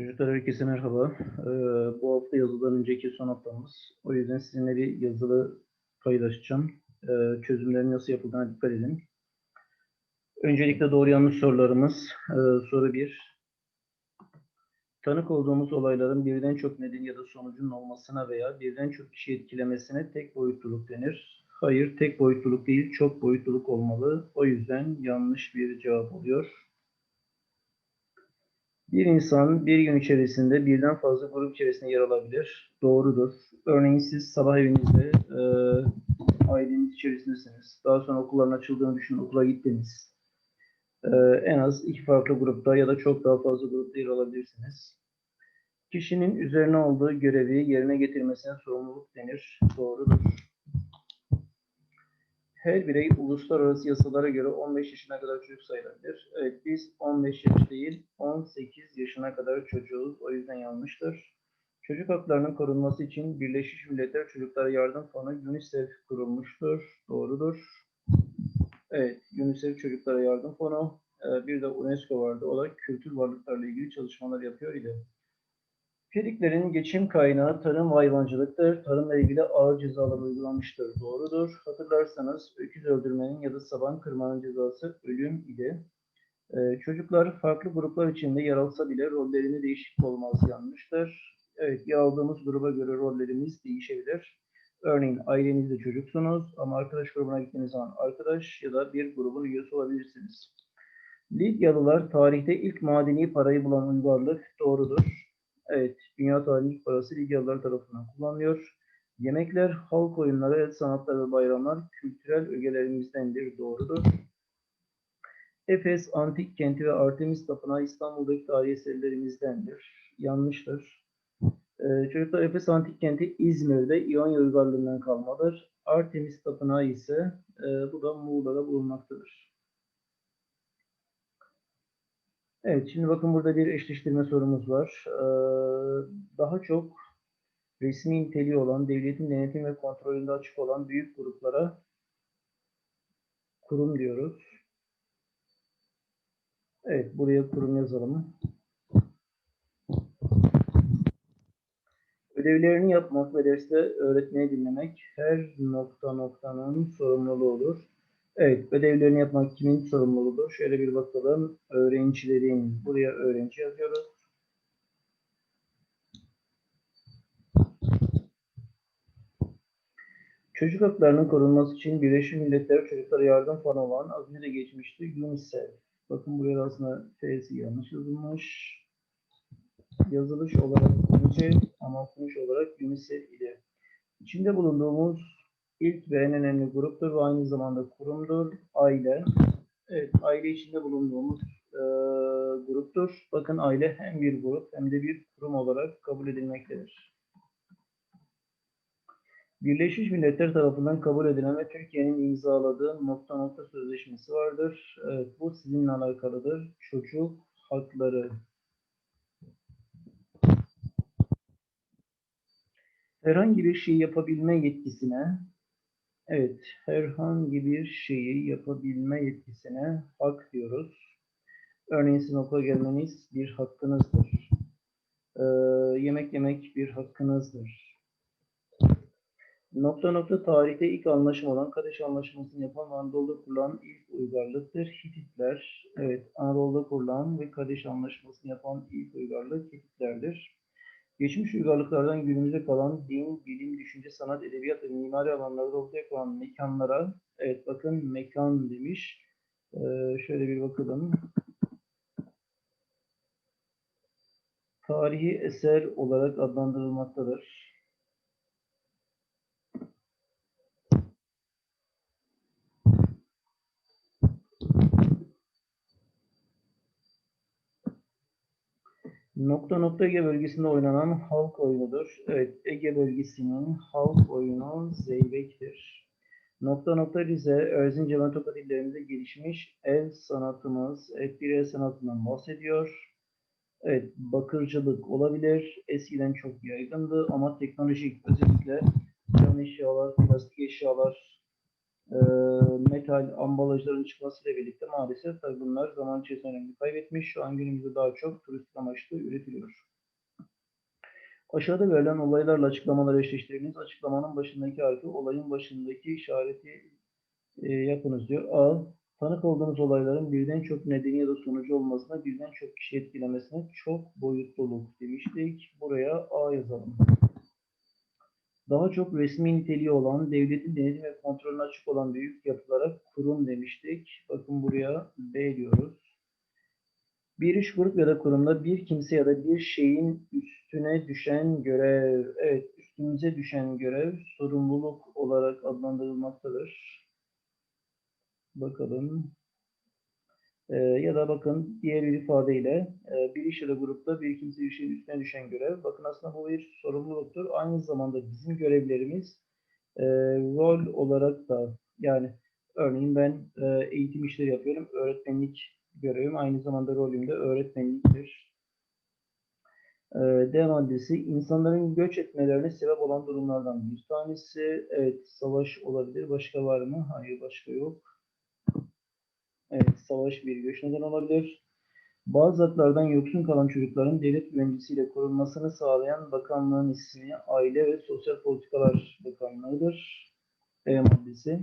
Çocuklar herkese merhaba. Ee, bu hafta yazıdan önceki son haftamız. O yüzden sizinle bir yazılı paylaşacağım. Ee, çözümlerin nasıl yapıldığına dikkat edin. Öncelikle doğru yanlış sorularımız. Ee, soru 1. Tanık olduğumuz olayların birden çok neden ya da sonucun olmasına veya birden çok kişi etkilemesine tek boyutluluk denir. Hayır, tek boyutluluk değil, çok boyutluluk olmalı. O yüzden yanlış bir cevap oluyor. Bir insan bir gün içerisinde birden fazla grup içerisinde yer alabilir. Doğrudur. Örneğin siz sabah evinizde e, aileniz içerisindesiniz. Daha sonra okulların açıldığını düşünün, okula gittiniz. E, en az iki farklı grupta ya da çok daha fazla grupta yer alabilirsiniz. Kişinin üzerine aldığı görevi yerine getirmesine sorumluluk denir. Doğrudur. Her birey uluslararası yasalara göre 15 yaşına kadar çocuk sayılabilir. Evet biz 15 yaş değil 18 yaşına kadar çocuğuz. O yüzden yanlıştır. Çocuk haklarının korunması için Birleşmiş Milletler Çocuklara Yardım Fonu UNICEF kurulmuştur. Doğrudur. Evet UNICEF Çocuklara Yardım Fonu. Ee, Bir de UNESCO vardı. O da kültür varlıklarla ilgili çalışmalar yapıyor idi. Pediklerin geçim kaynağı tarım ve hayvancılıktır. Tarımla ilgili ağır cezalar uygulanmıştır. Doğrudur. Hatırlarsanız öküz öldürmenin ya da saban kırmanın cezası ölüm idi. Ee, çocuklar farklı gruplar içinde yer alsa bile rollerini değişik olmaz yanlıştır. Evet, yer aldığımız gruba göre rollerimiz değişebilir. Örneğin ailenizde çocuksunuz ama arkadaş grubuna gittiğiniz zaman arkadaş ya da bir grubun üyesi olabilirsiniz. Lidyalılar tarihte ilk madeni parayı bulan uygarlık doğrudur. Evet, dünya tarihinin parası Lidyalılar tarafından kullanılıyor. Yemekler, halk oyunları, el sanatları ve bayramlar kültürel ögelerimizdendir. Doğrudur. Efes antik kenti ve Artemis Tapınağı İstanbul'daki tarihi eserlerimizdendir. Yanlıştır. Ee, çocuklar Efes antik kenti İzmir'de İonya uygarlığından kalmadır. Artemis Tapınağı ise e, bu da Muğla'da bulunmaktadır. Evet, şimdi bakın burada bir eşleştirme sorumuz var. Ee, daha çok resmi niteliği olan, devletin denetim ve kontrolünde açık olan büyük gruplara kurum diyoruz. Evet, buraya kurum yazalım. Ödevlerini yapmak ve derste öğretmeni dinlemek her nokta noktanın sorumluluğu olur. Evet, ödevlerini yapmak kimin sorumluluğudur? Şöyle bir bakalım. Öğrencilerin. Buraya öğrenci yazıyoruz. Çocuk haklarının korunması için Birleşmiş Milletler Çocuklara Yardım Fonu olan az önce de geçmişti UNICEF. Bakın buraya da aslında F'si yanlış yazılmış. Yazılış olarak UNICEF ama okunuş olarak UNICEF ile. İçinde bulunduğumuz ilk ve en önemli gruptur ve aynı zamanda kurumdur. Aile. Evet, aile içinde bulunduğumuz e, gruptur. Bakın aile hem bir grup hem de bir kurum olarak kabul edilmektedir. Birleşmiş Milletler tarafından kabul edilen ve Türkiye'nin imzaladığı nokta nokta sözleşmesi vardır. Evet, bu sizinle alakalıdır. Çocuk hakları. Herhangi bir şey yapabilme yetkisine, evet, herhangi bir şeyi yapabilme yetkisine hak diyoruz. Örneğin sizin okula gelmeniz bir hakkınızdır. Ee, yemek yemek bir hakkınızdır. Nokta nokta tarihte ilk anlaşma olan Kadeş Anlaşması'nı yapan Anadolu'da kurulan ilk uygarlıktır. Hititler, evet Anadolu'da kurulan ve Kadeş Anlaşması'nı yapan ilk uygarlık Hititlerdir. Geçmiş uygarlıklardan günümüze kalan din, bilim, düşünce, sanat, edebiyat ve mimari alanlarda ortaya konan mekanlara, evet bakın mekan demiş. Ee, şöyle bir bakalım. Tarihi eser olarak adlandırılmaktadır. Nokta nokta Ege bölgesinde oynanan halk oyunudur. Evet, Ege bölgesinin halk oyunu zeybektir. Nokta nokta Rize, Erzincan ve Tokat illerinde gelişmiş el sanatımız, evet bir el sanatından bahsediyor. Evet, bakırcılık olabilir. Eskiden çok yaygındı ama teknolojik özellikle cam eşyalar, plastik eşyalar, e, metal ambalajların çıkmasıyla birlikte maalesef tabii bunlar zaman içerisinde önemini kaybetmiş. Şu an günümüzde daha çok turistik amaçlı üretiliyor. Aşağıda verilen olaylarla açıklamaları eşleştiriniz. Açıklamanın başındaki harfi, olayın başındaki işareti e, yapınız diyor. A. Tanık olduğunuz olayların birden çok nedeni ya da sonucu olmasına, birden çok kişi etkilemesine çok boyutluluk demiştik. Buraya A yazalım. Daha çok resmi niteliği olan, devletin denetim ve kontrolüne açık olan büyük yapılara kurum demiştik. Bakın buraya B diyoruz. Bir iş grup ya da kurumda bir kimse ya da bir şeyin üstüne düşen görev, evet üstümüze düşen görev sorumluluk olarak adlandırılmaktadır. Bakalım. Ee, ya da bakın diğer bir ifadeyle e, bir iş ya da grupta bir kimse bir şeyin üstüne düşen görev. Bakın aslında bu bir sorumluluktur. Aynı zamanda bizim görevlerimiz e, rol olarak da yani örneğin ben e, eğitim işleri yapıyorum. Öğretmenlik görevim aynı zamanda rolüm de öğretmenliktir. E, D maddesi insanların göç etmelerine sebep olan durumlardan bir tanesi. Evet savaş olabilir. Başka var mı? Hayır başka yok. Evet, savaş bir göç neden olabilir. Bazı haklardan yoksun kalan çocukların devlet güvencesiyle korunmasını sağlayan bakanlığın ismi Aile ve Sosyal Politikalar Bakanlığı'dır. E maddesi.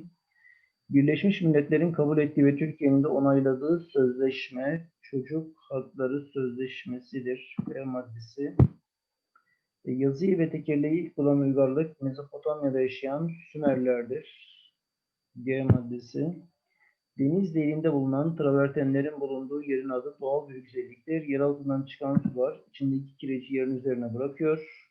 Birleşmiş Milletler'in kabul ettiği ve Türkiye'nin de onayladığı sözleşme Çocuk Hakları Sözleşmesi'dir. B maddesi. E, Yazıyı ve tekerleği ilk bulan uygarlık Mezopotamya'da yaşayan Sümerlerdir. G maddesi. Deniz değerinde bulunan travertenlerin bulunduğu yerin adı doğal bir güzelliktir. Yer altından çıkan sular içindeki kireci yerin üzerine bırakıyor.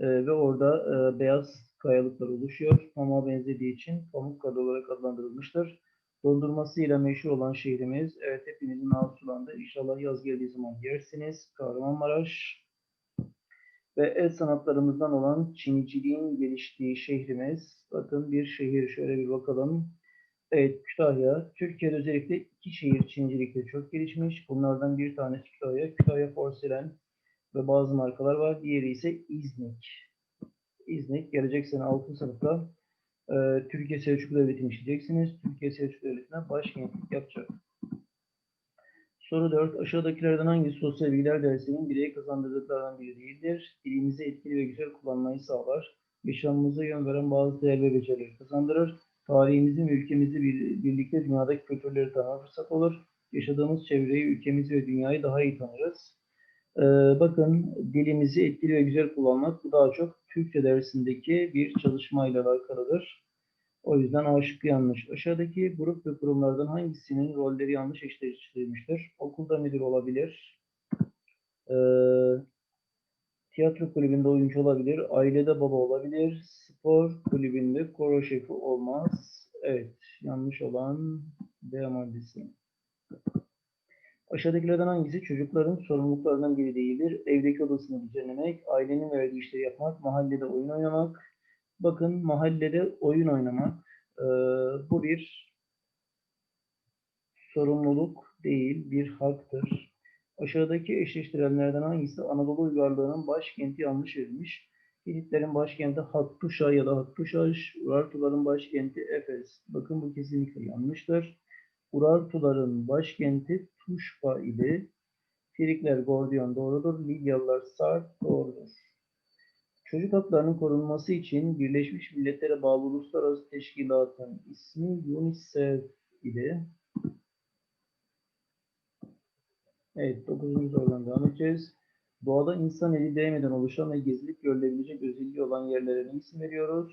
Ee, ve orada e, beyaz kayalıklar oluşuyor. Pamuğa benzediği için Pamukkale olarak adlandırılmıştır. Dondurmasıyla meşhur olan şehrimiz, evet hepinizin ağzı sulandı. İnşallah yaz geldiği zaman yersiniz. Kahramanmaraş. Ve el sanatlarımızdan olan Çiniciliğin geliştiği şehrimiz. Bakın bir şehir şöyle bir bakalım. Evet, Kütahya. Türkiye'de özellikle iki şehir Çincilikte çok gelişmiş. Bunlardan bir tanesi Kütahya. Kütahya Porselen ve bazı markalar var. Diğeri ise İznik. İznik gelecek sene 6. sınıfta e, Türkiye Selçuklu Devleti'ni işleyeceksiniz. Türkiye Selçuklu Devleti'ne başkentlik yapacak. Soru 4. Aşağıdakilerden hangisi sosyal bilgiler dersinin bireye kazandırdıklarından biri değildir? Dilimizi etkili ve güzel kullanmayı sağlar. Yaşamımıza yön veren bazı değer ve becerileri kazandırır tarihimizin ve ülkemizi bir, birlikte dünyadaki kültürleri tanıma fırsat olur. Yaşadığımız çevreyi, ülkemizi ve dünyayı daha iyi tanırız. Ee, bakın dilimizi etkili ve güzel kullanmak bu daha çok Türkçe dersindeki bir çalışmayla alakalıdır. O yüzden A şıkkı yanlış. Aşağıdaki grup ve kurumlardan hangisinin rolleri yanlış eşleştirilmiştir? Okulda müdür olabilir. Ee, tiyatro kulübünde oyuncu olabilir. Ailede baba olabilir. Spor kulübünde koro şefi olmaz. Evet, yanlış olan D maddesi. Aşağıdakilerden hangisi çocukların sorumluluklarından biri değildir? Evdeki odasını düzenlemek, ailenin verdiği işleri yapmak, mahallede oyun oynamak. Bakın mahallede oyun oynamak. Ee, bu bir sorumluluk değil, bir haktır. Aşağıdaki eşleştirenlerden hangisi Anadolu uygarlığının başkenti yanlış verilmiş? Hititlerin başkenti Hattuşa ya da Hattuşaş, Urartuların başkenti Efes. Bakın bu kesinlikle yanlıştır. Urartuların başkenti Tuşba idi. Frikler Gordiyon doğrudur. Lidyalılar Sart doğrudur. Çocuk haklarının korunması için Birleşmiş Milletler'e bağlı uluslararası teşkilatın ismi UNICEF idi. Evet, 9. sorudan devam edeceğiz. Doğada insan eli değmeden oluşan ve gezilip görülebilecek özelliği olan yerlere ne isim veriyoruz?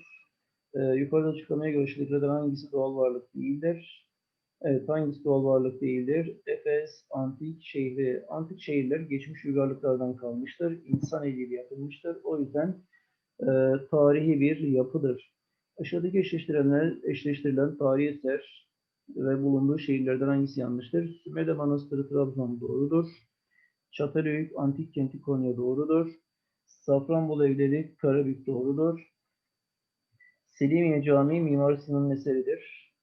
Ee, yukarıda açıklamaya göre aşağıdakilerden hangisi doğal varlık değildir? Evet, hangisi doğal varlık değildir? Efes, antik şehri. Antik şehirler geçmiş uygarlıklardan kalmıştır. İnsan eliyle yapılmıştır. O yüzden e, tarihi bir yapıdır. Aşağıdaki eşleştirilenler, eşleştirilen tarihi eser ve bulunduğu şehirlerden hangisi yanlıştır? Sümele Manastırı Trabzon doğrudur. Çatalhöyük Antik Kenti Konya doğrudur. Safranbolu Evleri Karabük doğrudur. Selimiye Camii Mimar Sinan'ın eseridir.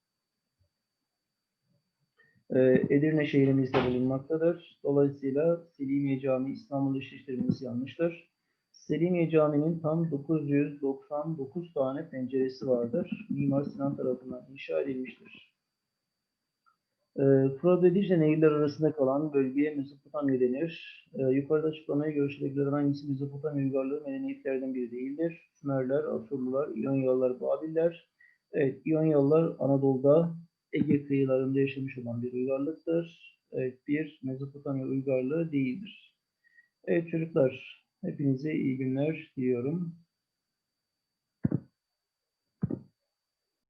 Ee, Edirne şehrimizde bulunmaktadır. Dolayısıyla Selimiye Camii İstanbul eşleştirilmesi yanlıştır. Selimiye Camii'nin tam 999 tane penceresi vardır. Mimar Sinan tarafından inşa edilmiştir. Ee, Fırat ve Dicle nehirler arasında kalan bölgeye Mezopotamya denir. Ee, yukarıda açıklamaya göre aşağıdakilerden hangisi Mezopotamya uygarlığı medeniyetlerden biri değildir? Sümerler, Asurlular, İyonyalılar, Babiller. Evet, İyonyalılar Anadolu'da Ege kıyılarında yaşamış olan bir uygarlıktır. Evet, bir Mezopotamya uygarlığı değildir. Evet çocuklar, hepinize iyi günler diliyorum.